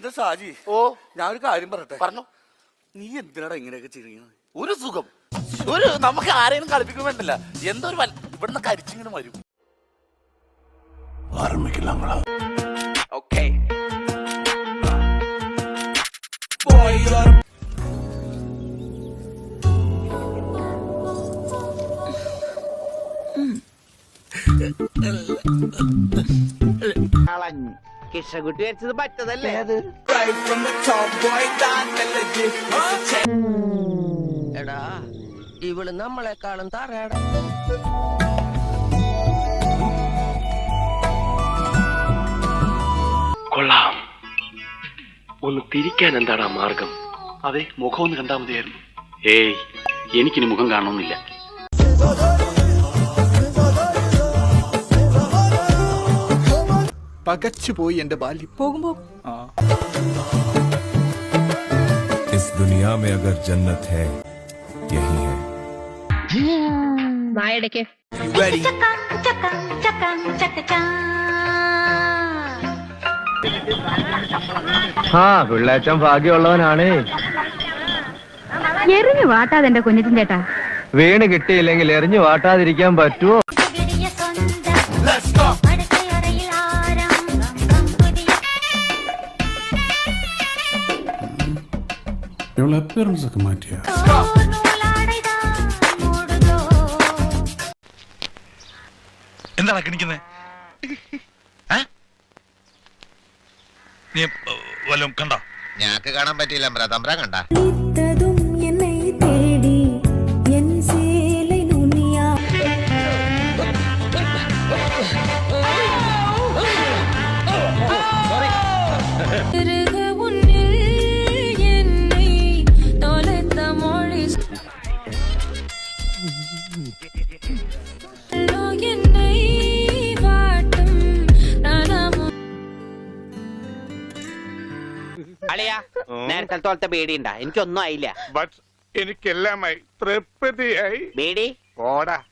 എന്താ സാജി? ഓ. ഞാൻ ഒരു കാര്യം പറയട്ടെ? പറഞ്ഞു. നീ എന്തിനാടാ ഇങ്ങനെയൊക്കെ ചെയ്യുന്നത്? ഒരു സുഖം. ഒരു നമുക്ക് ആരെയും കളിപ്പിക്കാൻ വേണ്ടല്ല എന്തോ ഒരു വൽ- ഇവിടുന്ന് കരിച്ചിങ്ങനെ വരും. ഓക്കെ കളഞ്ഞു കിഷകുട്ടി വരച്ചത് പറ്റതല്ലേ? അത്? എടാ ഇവൾ നമ്മളെക്കാളും തറയടാ. കൊള്ളാം. ഒന്ന് തിരിക്കാൻ എന്താടാ ആ മാർഗം? അതെ മുഖം ഒന്ന് കണ്ടാൽ മതിയായിരുന്നു. ഏയ് എനിക്കിനി മുഖം കാണണമെന്നില്ല. പകച്ചുപോയി എന്റെ ബാല്യം പോകുമ്പോ इस दुनिया में अगर जन्नत है यही है വായടയ്ക്ക് ആ പിള്ളേച്ചൻ ഭാഗ്യമുള്ളവനാണ് എറിഞ്ഞു വാട്ടാതെ എന്റെ കുഞ്ഞിറ്റിൻ ചേട്ടാ വീണ് കിട്ടിയില്ലെങ്കിൽ എറിഞ്ഞു വാട്ടാതിരിക്കാൻ പറ്റുമോ ഒക്കെ മാറ്റിയ. എന്താണ് കിണിക്കുന്നേ? നീ വല്ലതും കണ്ടോ? ഞങ്ങക്ക് കാണാൻ പറ്റിയില്ല തമ്പ്ര കണ്ട. അളിയാ നേരത്തെ തോലത്തെ ബേടി ഉണ്ടാ എനിക്കൊന്നും ആയില്ല. എനിക്കെല്ലാമായി തൃപ്തിയായി. ബേടി പോടാ.